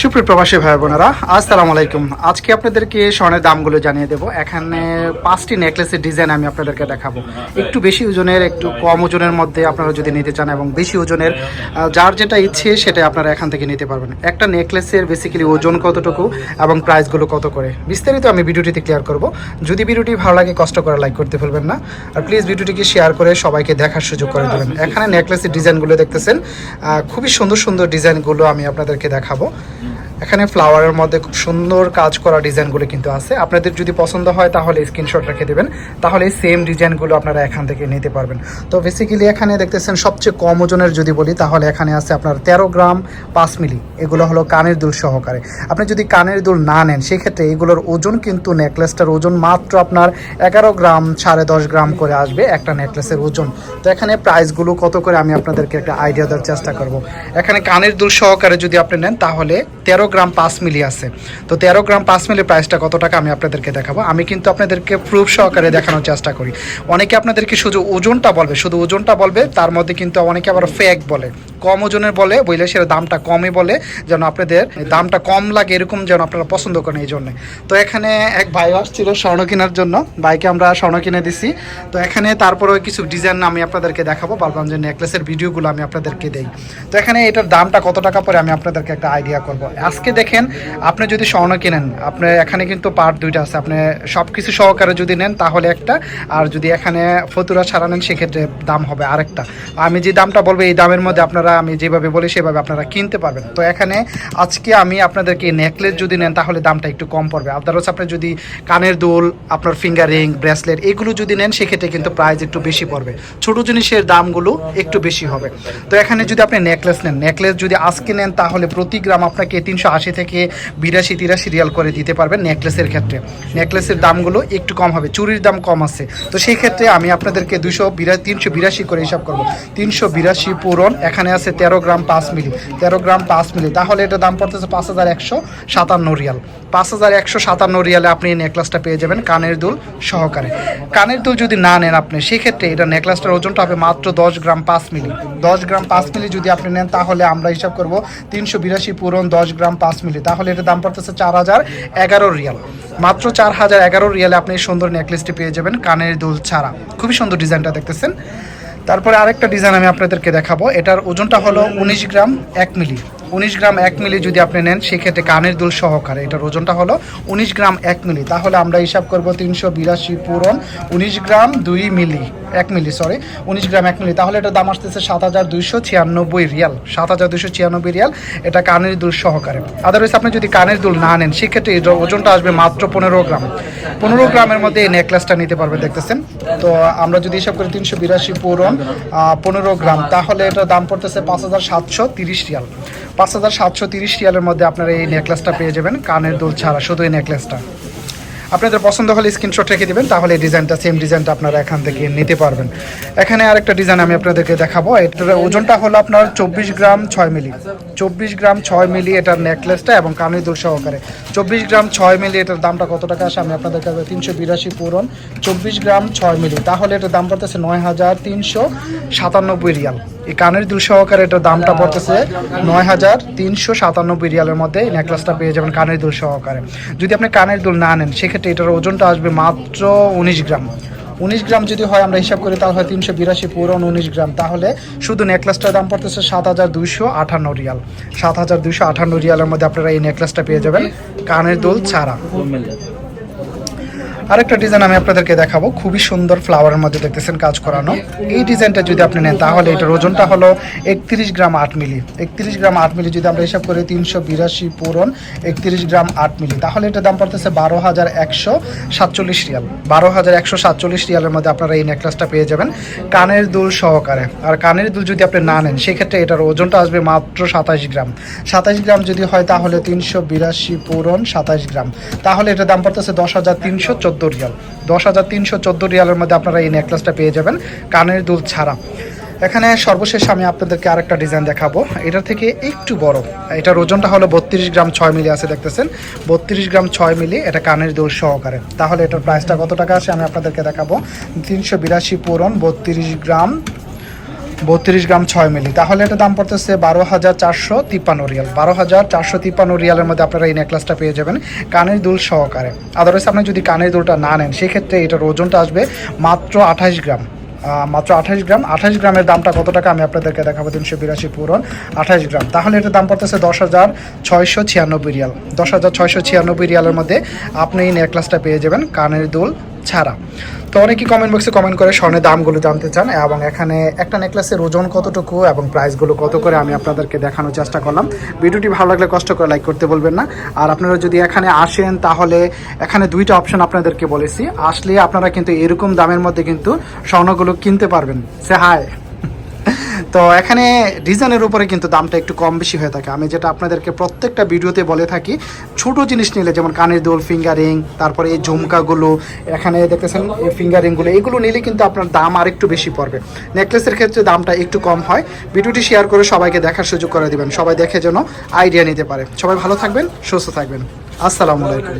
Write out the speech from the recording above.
সুপ্রিয় প্রবাসী ভাই বোনেরা, আসসালামু আলাইকুম। আজকে আপনাদেরকে স্বর্ণের দামগুলো জানিয়ে দেবো। এখানে পাঁচটি নেকলেসের ডিজাইন আমি আপনাদেরকে দেখাবো। একটু বেশি ওজনের, একটু কম ওজনের মধ্যে আপনারা যদি নিতে চান এবং বেশি ওজনের যার যেটা ইচ্ছে সেটা আপনারা এখান থেকে নিতে পারবেন। একটা নেকলেসের বেসিক্যালি ওজন কতটুকু এবং প্রাইসগুলো কত করে? বিস্তারিত আমি ভিডিওটিতে ক্লিয়ার করব। যদি ভিডিওটি ভালো লাগে, কষ্ট করে লাইক করতে ভুলবেন না। আর প্লিজ ভিডিওটিকে শেয়ার করে সবাইকে দেখার সুযোগ করে দেবেন। এখানে নেকলেসের ডিজাইনগুলো দেখতেছেন। খুবই সুন্দর সুন্দর ডিজাইনগুলো আমি আপনাদেরকে দেখাবো। এখানে ফ্লাওয়ারের মধ্যে খুব সুন্দর কাজ করা ডিজাইনগুলো কিন্তু আছে। আপনাদের যদি পছন্দ হয় তাহলে স্ক্রিনশট রেখে দেবেন। তাহলে সেম ডিজাইনগুলো আপনারা এখান থেকে নিতে পারবেন। তো বেসিক্যালি এখানে দেখতেছেন সবচেয়ে কম ওজনের যদি বলি, তাহলে এখানে আছে আপনার তেরো গ্রাম পাঁচ মিলি। এগুলো হলো কানের দুল সহকারে। আপনি যদি কানের দুল না নেন, সেক্ষেত্রে এগুলোর ওজন কিন্তু নেকলেসটার ওজন মাত্র আপনার এগারো গ্রাম সাড়ে দশ গ্রাম করে আসবে একটা নেকলেসের ওজন। তো এখানে প্রাইসগুলো কত করে আমি আপনাদেরকে একটা আইডিয়া দেওয়ার চেষ্টা করব। এখানে কানের দুল সহকারে যদি আপনি নেন, তাহলে তেরো গ্রাম পাঁচ মিলি আছে। তো তেরো গ্রাম পাঁচ মিলি প্রাইসটা কত টাকা আমি আপনাদেরকে দেখাবো। আমি কিন্তু আপনাদেরকে প্রুফ সহকারে দেখানোর চেষ্টা করি। অনেকে আপনাদেরকে শুধু ওজনটা বলবে, শুধু ওজনটা বলবে, তার মধ্যে কিন্তু অনেকে আবার ফেক বলে। কম ওজনের বলে, বইলে সেটা দামটা কমই বলে, যেন আপনাদের দামটা কম লাগে এরকম যেন আপনারা পছন্দ করেন এই জন্য। তো এখানে এক ভাই আসছিল স্বর্ণ কেনার জন্য বাইকে আমরা স্বর্ণ কিনে দিছি। তো এখানে তারপরেও কিছু ডিজাইন আমি আপনাদেরকে দেখাবো বললাম যে নেকলেসের ভিডিওগুলো আমি আপনাদেরকে দেই। তো এখানে এটার দামটা কত টাকা পরে আমি আপনাদেরকে একটা আইডিয়া করব। আজকে দেখেন, আপনি যদি স্বর্ণ কিনেন, আপনি এখানে কিন্তু পার্ট দুইটা আছে। আপনি সব কিছু সহকারে যদি নেন, তাহলে একটা, আর যদি এখানে ফতুরা ছাড়া নেন, সেক্ষেত্রে দাম হবে আরেকটা। আমি যে দামটা বলব, এই দামের মধ্যে আপনারা আমি যেভাবে বলি, সেভাবে আপনারা কিনতে পারবেন। তো এখানে আজকে আমি আপনাদেরকে নেকলেস যদি নেন, তাহলে দামটা একটু কম পড়বে। আদারওয়াইজ আপনি যদি কানের দুল, আপনার ফিঙ্গারিং ব্রেসলেট, এগুলো যদি নেন, সেক্ষেত্রে কিন্তু প্রাইস একটু বেশি পড়বে। ছোট জিনিসের দামগুলো একটু বেশি হবে। তো এখানে যদি আপনি নেকলেস নেন, নেকলেস যদি আজকে নেন, তাহলে প্রতি গ্রাম আপনাকে তিনশো আশি থেকে বিরাশি, তিরাশি রিয়াল করে দিতে পারবেন নেকলেসের ক্ষেত্রে। নেকলেসের দামগুলো একটু কম হবে, চুরির দাম কম আছে। তো সেই ক্ষেত্রে আমি আপনাদেরকে দুশো বিরা, তিনশো বিরাশি করে হিসাব করব। তিনশো বিরাশি পূরণ এখানে আছে তেরো গ্রাম পাঁচ মিলি, তেরো গ্রাম পাঁচ মিলি। তাহলে এটা দাম পড়তেছে পাঁচ হাজার একশো সাতান্ন রিয়াল। পাঁচ হাজার একশো সাতান্ন রিয়ালে আপনি এই নেকলেসটা পেয়ে যাবেন কানের দুল সহকারে। কানের দুল যদি না নেন আপনি, সেক্ষেত্রে এটা নেকলেসটার ওজনটা হবে মাত্র দশ গ্রাম পাঁচ মিলি। দশ গ্রাম পাঁচ মিলি যদি আপনি নেন, তাহলে আমরা হিসাব করব তিনশো বিরাশি পূরণ দশ গ্রাম পাঁচ মিলি। তাহলে এটা দাম পড়তেছে চার হাজার এগারো রিয়াল। মাত্র চার হাজার এগারো রিয়ালে আপনি সুন্দর নেকলেসটি পেয়ে যাবেন কানের দুল ছাড়া। খুবই সুন্দর ডিজাইনটা দেখতেছেন। তারপরে আরেকটা ডিজাইন আমি আপনাদেরকে দেখাবো। এটার ওজনটা হলো উনিশ গ্রাম এক মিলি। উনিশ গ্রাম এক মিলি যদি আপনি নেন, সেক্ষেত্রে কানের দুল সহকারে। এটার ওজনটা হলো উনিশ গ্রাম এক মিলি। তাহলে আমরা হিসাব করব তিনশো বিরাশি পূরণ উনিশ গ্রাম দুই মিলি। এক মিলি সরি উনিশ গ্রাম এক মিলি। তাহলে এটার দাম আসতেছে সাত হাজার দুইশো ছিয়ানব্বই রিয়াল। সাত হাজার দুইশো ছিয়ানব্বই রিয়াল। এটা কানের দুল সহকারে। আদারওয়াইজ আপনি যদি কানের দুল না নেন, সেক্ষেত্রে এটার ওজনটা আসবে মাত্র পনেরো গ্রাম। পনেরো গ্রামের মধ্যে এই নেকলেসটা নিতে পারবে, দেখতেছেন? তো আমরা যদি হিসাব করি তিনশো বিরাশি পূরণ পনেরো গ্রাম, তাহলে এটার দাম পড়তেছে পাঁচ হাজার সাতশো তিরিশ রিয়াল। পাঁচ হাজার সাতশো তিরিশ রিয়ালের মধ্যে আপনারা এই নেকলেসটা পেয়ে যাবেন, কানের দুল ছাড়া, শুধু এই নেকলেসটা। আপনাদের পছন্দ হলে স্ক্রিনশট রেখে দেবেন, তাহলে এই ডিজাইনটা সেম ডিজাইনটা আপনারা এখান থেকে নিতে পারবেন। এখানে আরেকটা ডিজাইন আমি আপনাদেরকে দেখাবো, এটার ওজনটা হলো আপনার চব্বিশ গ্রাম ছয় মিলি। চব্বিশ গ্রাম ছয় মিলি এটার নেকলেসটা এবং কানের দুল সহকারে। চব্বিশ গ্রাম ছয় মিলি এটার দামটা কত টাকা আসে আমি আপনাদেরকে তিনশো বিরাশি পূরণ। চব্বিশ গ্রাম ছয় মিলি, তাহলে এটার দাম পড়তেছে নয় হাজার তিনশো সাতানব্বই রিয়াল। এই কানের দুল সহকারে এটার দামটা পড়তেছে নয় হাজার তিনশো সাতানব্বই রিয়ালের মধ্যে এই নেকলেসটা পেয়ে যাবেন কানের দুল সহকারে। যদি আপনি কানের দুল না নেন, সেক্ষেত্রে এটার ওজনটা আসবে মাত্র উনিশ গ্রাম। উনিশ গ্রাম যদি হয়, আমরা হিসাব করি, তাহলে হয় তিনশো বিরাশি পুরন উনিশ গ্রাম। তাহলে শুধু নেকলেসটার দাম পড়তেছে সাত হাজার দুইশো আঠান্ন রিয়াল। সাত হাজার দুইশো আঠান্ন রিয়ালের মধ্যে আপনারা এই নেকলেসটা পেয়ে যাবেন কানের দুল ছাড়া। আরেকটা ডিজাইন আমি আপনাদেরকে দেখাবো। খুবই সুন্দর ফ্লাওয়ারের মধ্যে দেখতেছেন কাজ করানো। এই ডিজাইনটা যদি আপনি নেন, তাহলে এটার ওজনটা হলো একত্রিশ গ্রাম আট মিলি। একত্রিশ গ্রাম আট মিলি যদি আমরা হিসাব করি, তিনশো বিরাশি পূরণ একত্রিশ গ্রাম আট মিলি। তাহলে এটার দাম পড়তেছে বারো হাজার একশো সাতচল্লিশ রিয়াল। বারো হাজার একশো সাতচল্লিশ রিয়ালের মধ্যে আপনারা এই নেকলেসটা পেয়ে যাবেন কানের দুল সহকারে। আর কানের দুল যদি আপনি না নেন, সেক্ষেত্রে এটার ওজনটা আসবে মাত্র সাতাশ গ্রাম। সাতাশ গ্রাম যদি হয়, তাহলে তিনশো বিরাশি পূরণ সাতাশ গ্রাম। তাহলে এটার দাম পড়তেছে দশ হাজার তিনশো চোদ্দ রিয়াল। দশ হাজার তিনশো চোদ্দ রিয়ালের মধ্যে আপনারা এই নেকলেসটা পেয়ে যাবেন, কানের দুল ছাড়া। এখানে সর্বশেষ আমি আপনাদেরকে আরেকটা ডিজাইন দেখাবো। এটা থেকে একটু বড়। এটার ওজনটা হলো বত্রিশ গ্রাম ছয় মিলি আছে দেখতেছেন। বত্রিশ গ্রাম ছয় মিলি এটা কানের দোল সহকারে। তাহলে এটার প্রাইসটা কত টাকা আছে আমি আপনাদেরকে দেখাবো। তিনশো বিরাশি পূরণ, বত্রিশ গ্রাম বত্রিশ গ্রাম ছয় মিলি। তাহলে এটা দাম পড়তেছে বারো হাজার চারশো তিপ্পান্ন রিয়াল। বারো হাজার চারশো তিপ্পান্ন রিয়ালের মধ্যে আপনারা এই নেকলেসটা পেয়ে যাবেন কানের দুল সহকারে। আদারওয়াইজ আপনি যদি কানের দুলটা না নেন, সেক্ষেত্রে এটার ওজনটা আসবে মাত্র আঠাশ গ্রাম। মাত্র আঠাশ গ্রাম। আঠাশ গ্রামের দামটা কত টাকা আমি আপনাদেরকে দেখাবো? তিনশো বিরাশি পূরণ। আঠাশ গ্রাম। তাহলে এটার দাম পড়তেছে দশ হাজার ছয়শো ছিয়ানব্বই রিয়াল। দশ হাজার ছয়শো ছিয়ানব্বই রিয়ালের মধ্যে আপনি এই নেকলেসটা পেয়ে যাবেন কানের দুল ছাড়া। তো অনেকেই কমেন্ট বক্সে কমেন্ট করে স্বর্ণের দামগুলো জানতে চান এবং এখানে একটা নেকলেসের ওজন কতটুকু এবং প্রাইসগুলো কত করে আমি আপনাদেরকে দেখানোর চেষ্টা করলাম। ভিডিওটি ভালো লাগলে কষ্ট করে লাইক করতে বলবেন না। আর আপনারা যদি এখানে আসেন তাহলে এখানে দুইটা অপশন আপনাদেরকে বলেছি। আসলে আপনারা কিন্তু এরকম দামের মধ্যে কিন্তু স্বর্ণগুলো কিনতে পারবেন। সে হাই তো এখানে ডিজাইনের উপরে কিন্তু দামটা একটু কম বেশি হয়ে থাকে। আমি যেটা আপনাদেরকে প্রত্যেকটা ভিডিওতে বলে থাকি, ছোট জিনিস নিলে যেমন কানের দোল, ফিঙ্গারিং, তারপরে এই ঝুমকাগুলো, এখানে দেখতেছেন এই ফিঙ্গারিংগুলো, এগুলো নিলে কিন্তু আপনার দাম আর একটু বেশি পড়বে। নেকলেসের ক্ষেত্রে দামটা একটু কম হয়। ভিডিওটি শেয়ার করে সবাইকে দেখার সুযোগ করে দিবেন। সবাই দেখে যেন আইডিয়া নিতে পারে। সবাই ভালো থাকবেন, সুস্থ থাকবেন। আসসালামু আলাইকুম।